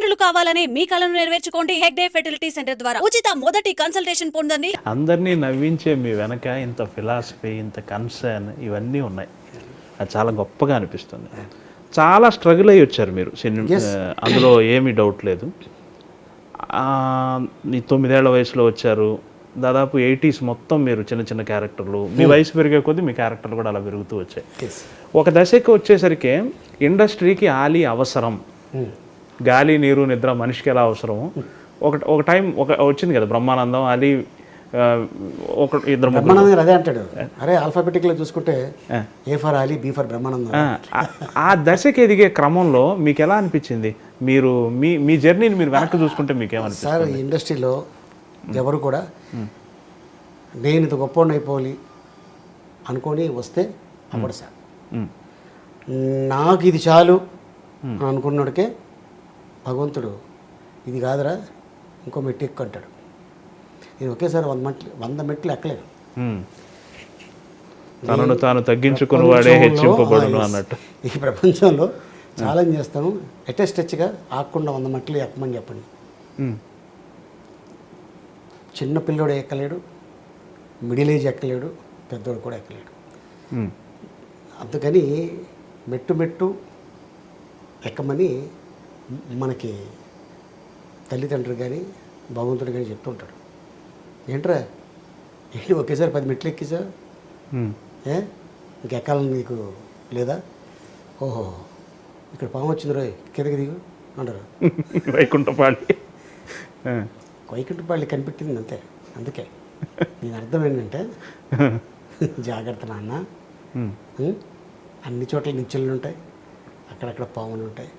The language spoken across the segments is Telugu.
తల్లిదండ్రులు కావాలని మీ కలను నెరవేర్చుకోండి హెగ్డే ఫెర్టిలిటీ సెంటర్ ద్వారా. ఉచిత మొదటి కన్సల్టేషన్ పొందండి. అందరినీ నవ్వించే మీ వెనక ఇంత ఫిలాసఫీ ఇంత కన్సర్న్ ఇవన్నీ ఉన్నాయి. అది చాలా గొప్పగా అనిపిస్తుంది. చాలా స్ట్రగుల్ అయ్యి వచ్చారు మీరు అందులో ఏమీ డౌట్ లేదు. ఆ, మీ తొమ్మిదేళ్ళ వయసులో వచ్చారు. దాదాపు ఎయిటీస్ మొత్తం మీరు చిన్న చిన్న క్యారెక్టర్లు మీ వయసు పెరిగే కొద్దీ మీ క్యారెక్టర్లు కూడా అలా పెరుగుతూ వచ్చాయి. ఒక దశకి వచ్చేసరికి ఇండస్ట్రీకి ఆలి అవసరం. గాలి నీరు నిద్ర మనిషికి ఎలా అవసరమో. ఒక ఒక టైం ఒక వచ్చింది కదా బ్రహ్మానందం అది ఒక ఇద్దరు బ్రహ్మానందం అదే అంటాడు. అరే ఆల్ఫాబెటిక్లో చూసుకుంటే A for Ali B for Brahmanandam. ఆ, దశకి ఎదిగే క్రమంలో మీకు ఎలా అనిపించింది? మీరు మీ మీ జర్నీని మీరు వెనక్కి చూసుకుంటే మీకు ఏమనిపిస్తుంది సార్ ఈ ఇండస్ట్రీలో ఎవరు కూడా నేను ఇది గొప్పవాడిని అయిపోవాలి అనుకొని వస్తే అవ్వడు సార్. నాకు ఇది చాలు అని అనుకున్నాడికే భగవంతుడు ఇది కాదురా ఇంకో మెట్టు ఎక్కువ అంటాడు నేను ఒకేసారి వంద మెట్లు వంద మెట్లు ఎక్కలేను. ఉమ్. తనను తాను తగ్గించుకుని వాడే హెచ్చింపబడును అన్నట్టు. ఈ ప్రపంచంలో ఛాలెంజ్ చేస్తాను. అటెస్ట్ టచ్గా ఆకుండా వంద మెట్లు ఎక్కమని చెప్పండి. చిన్న పిల్లోడు ఎక్కలేడు మిడిల్ ఏజ్ ఎక్కలేడు పెద్దోడు కూడా ఎక్కలేడు. అందుకని మెట్టు మెట్టు ఎక్కమని మనకి తల్లిదండ్రులు కానీ భగవంతుడు కానీ చెప్తుంటాడు ఏంట్రా? ఏంటి ఒకేసారి పది మెట్లు ఎక్కిసా. ఏ? ఇంకెక్కాలని నీకు లేదా? ఓహో ఇక్కడ పాము వచ్చింది రోయ్ కిందకి దిగు అంటారు. వైకుంఠపాళి ఆ, వైకుంఠపాళ్ళి కనిపెట్టింది అంతే అందుకే. దీని అర్థం ఏంటంటే జాగ్రత్త నాన్న? అన్ని చోట్ల నిచ్చెలు ఉంటాయి అక్కడక్కడ పాములు ఉంటాయి.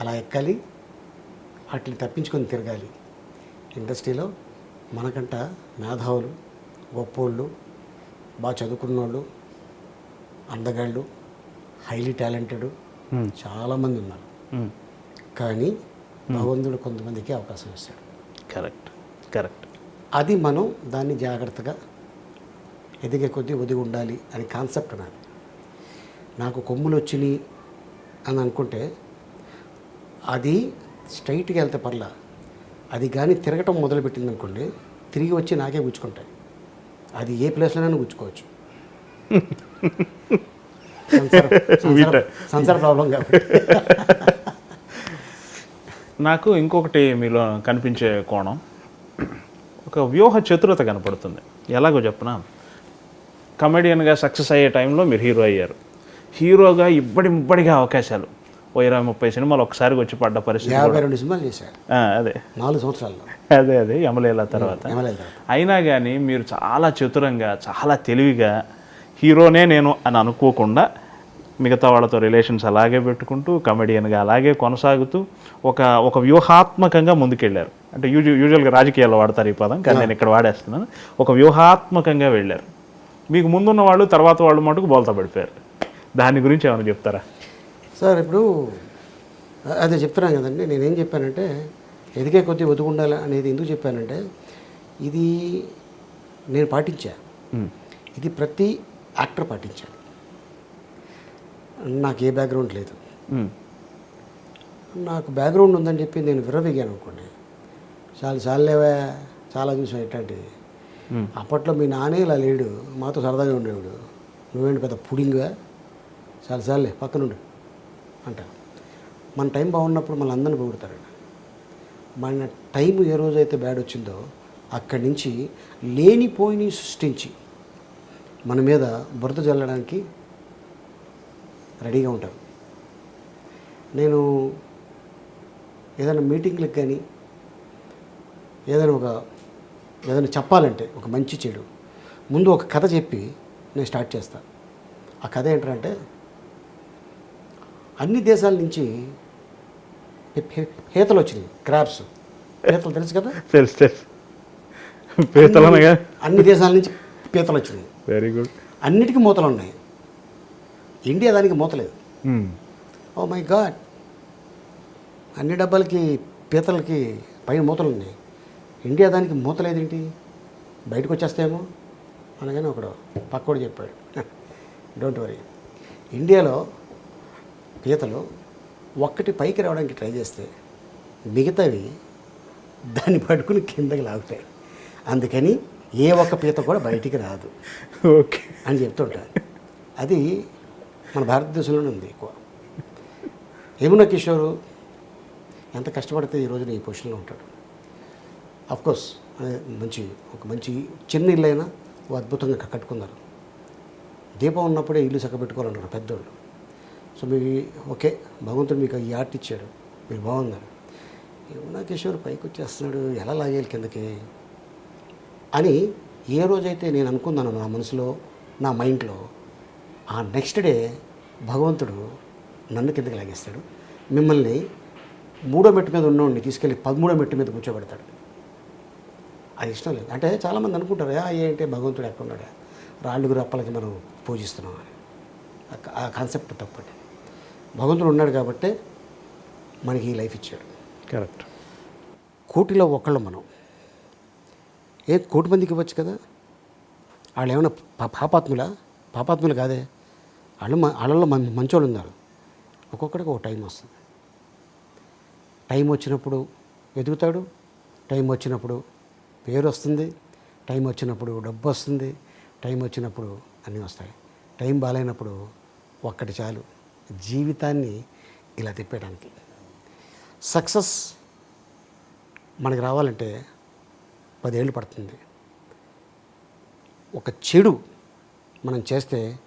అలా ఎక్కాలి వాటిని తప్పించుకొని తిరగాలి. ఇండస్ట్రీలో మనకంట మేధావులు గొప్పోళ్ళు బాగా చదువుకున్న వాళ్ళు అందగాళ్ళు హైలీ టాలెంటెడ్. చాలామంది ఉన్నారు. కానీ భగవంతుడు కొంతమందికి అవకాశం ఇస్తాడు. కరెక్ట్. కరెక్ట్. అది మనం దాన్ని జాగ్రత్తగా ఎదిగే కొద్దీ ఒదిగి ఉండాలి అని కాన్సెప్ట్ నాది. నాకు కొమ్ములు వచ్చినాయి అని అనుకుంటే అది స్ట్రైట్గా వెళ్తే పర్లా. అది కానీ తిరగటం మొదలుపెట్టింది అనుకోండి తిరిగి వచ్చి నాకే గుచ్చుకుంటాయి. అది ఏ ప్లేస్లోనైనా గుచ్చుకోవచ్చు. సంసార ప్రాబ్లం కాబట్టి. నాకు ఇంకొకటి మీలో కనిపించే కోణం. ఒక వ్యూహ చతురత కనపడుతుంది. ఎలాగో చెప్పనా? కమెడియన్గా సక్సెస్ అయ్యే టైంలో మీరు హీరో అయ్యారు. హీరోగా ఇబ్బడి ముబ్బడిగా అవకాశాలు. ఓ ఇరవై ముప్పై సినిమాలు ఒకసారిగా వచ్చి పడ్డ పరిస్థితి యాభై రెండు సినిమాలు చేశాడు ఆ, అదే. నాలుగు సంవత్సరాల్లో. అదే అదే ఎమ్మెల్యే తర్వాత. అయినా కానీ మీరు చాలా చతురంగా చాలా తెలివిగా హీరోనే నేను అని అనుకోకుండా మిగతా వాళ్ళతో రిలేషన్స్ అలాగే పెట్టుకుంటూ కమెడియన్గా అలాగే కొనసాగుతూ ఒక ఒక వ్యూహాత్మకంగా ముందుకెళ్ళారు. అంటే యూజు యూజువల్గా రాజకీయాల్లో వాడతారు ఈ పదం కానీ నేను ఇక్కడ వాడేస్తున్నాను. ఒక వ్యూహాత్మకంగా వెళ్ళారు. మీకు ముందున్న వాళ్ళు తర్వాత వాళ్ళు మటుకు బోల్తా పడిపోయారు దాని గురించి ఏమైనా చెప్తారా? సార్ ఇప్పుడు అదే చెప్తున్నాను కదండి. నేనేం చెప్పానంటే ఎదిగే కొద్దీ ఒదుగుండాలి అనేది ఎందుకు చెప్పానంటే ఇది నేను పాటించా. ఇది ప్రతి యాక్టర్ పాటించాలి నాకు ఏ బ్యాక్గ్రౌండ్ లేదు. నాకు బ్యాక్గ్రౌండ్ ఉందని చెప్పి నేను విర్రవీగాను అనుకోండి. చాలా చాలేవా చాలా చూసాం ఇట్లాంటివి ఉమ్, అప్పట్లో మీ నానే ఇలా లేడు. మాతో సరదాగా ఉండేవాడు. నువ్వేంటి పెద్ద పుడింగ్గా చాలా చాలే పక్కనుండు. అంటారు. మన టైం బాగున్నప్పుడు మన అందరిని పొగుడతారండి మన టైం ఏ రోజైతే బ్యాడ్ వచ్చిందో అక్కడి నుంచి లేనిపోయిని సృష్టించి మన మీద బురద జల్లడానికి రెడీగా ఉంటారు. నేను ఏదైనా మీటింగ్లకు కానీ ఏదైనా ఒక ఏదైనా చెప్పాలంటే ఒక మంచి చెడు ముందు ఒక కథ చెప్పి నేను స్టార్ట్ చేస్తాను ఆ కథ ఏంటంటే అన్ని దేశాల నుంచి పీతలు వచ్చినాయి క్రాబ్స్. పీతలు తెలుసు కదా? తెలుసు తెలుసు. పీతలనగా అన్ని దేశాల నుంచి పీతలు వచ్చినాయి. వెరీ గుడ్ అన్నిటికీ మూతలు ఉన్నాయి. ఇండియా దానికి మూతలేదు ఓ మై గాడ్ అన్ని డబ్బాలకి పీతలకి పైన మూతలు ఉన్నాయి. ఇండియా దానికి మూతలేదేంటి బయటకు వచ్చేస్తేమో అనగానే ఒకడు పక్కోడు చెప్పాడు. డోంట్ వరీ ఇండియాలో పీతలు ఒక్కటి పైకి రావడానికి ట్రై చేస్తే మిగతావి దాన్ని పట్టుకుని కిందకి లాగుతాయి. అందుకని ఏ ఒక్క పీత కూడా బయటికి రాదు ఓకే. అని చెప్తుంటారు. అది మన భారతదేశంలోనే ఉంది ఎక్కువ. యమున కిషోర్ ఎంత కష్టపడితే ఈ రోజున ఈ పొజిషన్లో ఉంటాడు. కోర్స్ మంచి ఒక మంచి చిన్న ఇల్లు అయినా అద్భుతంగా కట్టుకున్నారు. దీపం ఉన్నప్పుడే ఇల్లు చక్కబెట్టుకోవాలన్నారు పెద్దోళ్ళు. సో మీ ఓకే భగవంతుడు మీకు ఈ ఆర్ట్ ఇచ్చాడు. మీరు బాగున్నారు. యమునా కిషోర్ పైకి వచ్చేస్తున్నాడు ఎలా లాగేయాలి కిందకి? అని ఏ రోజైతే నేను అనుకున్నాను నా మనసులో నా మైండ్లో ఆ నెక్స్ట్ డే భగవంతుడు నన్ను కిందకి లాగేస్తాడు. మిమ్మల్ని మూడో మెట్టు మీద ఉన్నోడిని తీసుకెళ్ళి పదమూడో మెట్టు మీద కూర్చోబెడతాడు. అది ఇష్టం లేదు. అంటే చాలామంది అనుకుంటారు ఏంటి భగవంతుడు ఎక్కడ ఉన్నాడు రాళ్ళు రప్పలకి మనం పూజిస్తున్నాం అని. ఆ ఆ కాన్సెప్ట్ తప్పండి. భగవంతుడు ఉన్నాడు కాబట్టే మనకి ఈ లైఫ్ ఇచ్చాడు. కరెక్ట్. కోటిలో ఒకళ్ళు మనం. ఏ కోటి మందికి ఇవ్వచ్చు కదా? వాళ్ళు ఏమైనా పా- పాపాత్ములా? పాపాత్ములు కాదే. వాళ్ళు వాళ్ళలో మంచోళ్ళు ఉన్నారు. ఒక్కొక్కడికి ఒక టైం వస్తుంది. టైం వచ్చినప్పుడు ఎదుగుతాడు టైం వచ్చినప్పుడు పేరు వస్తుంది టైం వచ్చినప్పుడు డబ్బు వస్తుంది టైం వచ్చినప్పుడు అన్నీ వస్తాయి. టైం బాగాలేనప్పుడు ఒక్కటి చాలు. జీవితాన్ని ఇలా తిప్పేయడానికి. సక్సెస్ మనకి రావాలంటే పదేళ్ళు పడుతుంది. ఒక చెడు మనం చేస్తే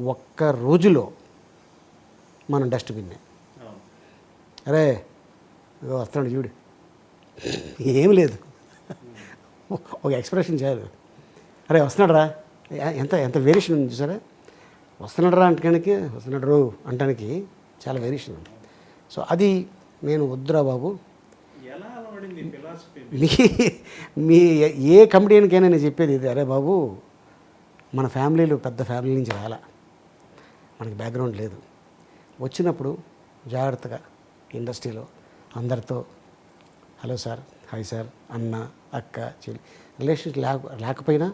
ఒక్క రోజులో మనం డస్ట్బిన్నే. అరే ఇగో వస్తున్నాడు చూడు. ఏం లేదు. ఒక ఎక్స్ప్రెషన్ చాలు అరే వస్తున్నాడు రా ఎంత ఎంత వేరియేషన్ ఉంది చూసారా? వస్తున్నాడు రా అంటానికి వస్తున్నాడు రో అంటానికి చాలా వేరియేషన్ ఉంది. సో అది నేను వద్దురా బాబు. మీ మీ ఏ కమిడియన్కైనా నేను చెప్పేది ఇది. అరే బాబు మన ఫ్యామిలీలు పెద్ద ఫ్యామిలీ నుంచి రాలా. మనకి బ్యాక్గ్రౌండ్ లేదు. వచ్చినప్పుడు జాగ్రత్తగా ఇండస్ట్రీలో అందరితో హలో సార్ హాయ్ సార్ అన్న అక్క చెల్లి. రిలేషన్స్ లేక లేకపోయినా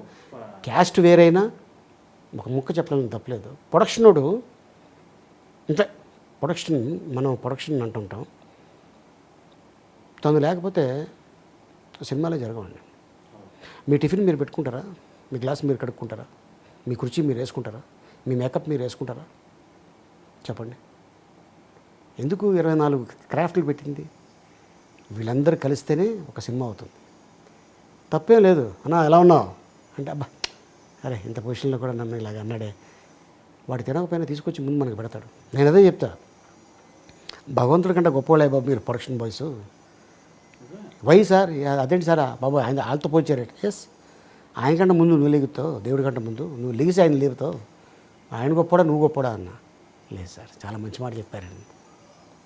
క్యాస్ట్ వేరైనా ఒక ముక్క చెప్పడం తప్పలేదు. ప్రొడక్షనుడు అంటే ప్రొడక్షన్ మనం ప్రొడక్షన్ అంటుంటాం. తను లేకపోతే సినిమాలే జరగవండి. మీ టిఫిన్ మీరు పెట్టుకుంటారా? మీ గ్లాస్ మీరు కడుక్కుంటారా? మీ కుర్చీ మీరు వేసుకుంటారా? మీ మేకప్ మీరు వేసుకుంటారా? చెప్పండి. ఎందుకు ఇరవై నాలుగు క్రాఫ్ట్లు పెట్టింది? వీళ్ళందరూ కలిస్తేనే ఒక సినిమా అవుతుంది. తప్పేం లేదు. అన్నా ఎలా ఉన్నావు? అంటే అబ్బా అరే ఇంత పొజిషన్లో కూడా నన్ను ఇలాగ అన్నాడే. వాడు తినకపోయినా తీసుకొచ్చి ముందు మనకు పెడతాడు. నేను అదే చెప్తా. భగవంతుడి కంటే గొప్పవాళ్ళే బాబు మీరు ప్రొడక్షన్ బాయ్స్. వై సార్ అదేంటి సార్ బాబు ఆయన వాళ్ళతో పోల్చారు ఎస్. ఆయన కంటే ముందు నువ్వు లెగుతావు దేవుడి కంటే ముందు. నువ్వు లెగిసి ఆయన లేపుతావు. ఆయన గొప్పడా నువ్వు గొప్పడా అన్న. లేదు సార్ చాలా మంచి మాట చెప్పారండి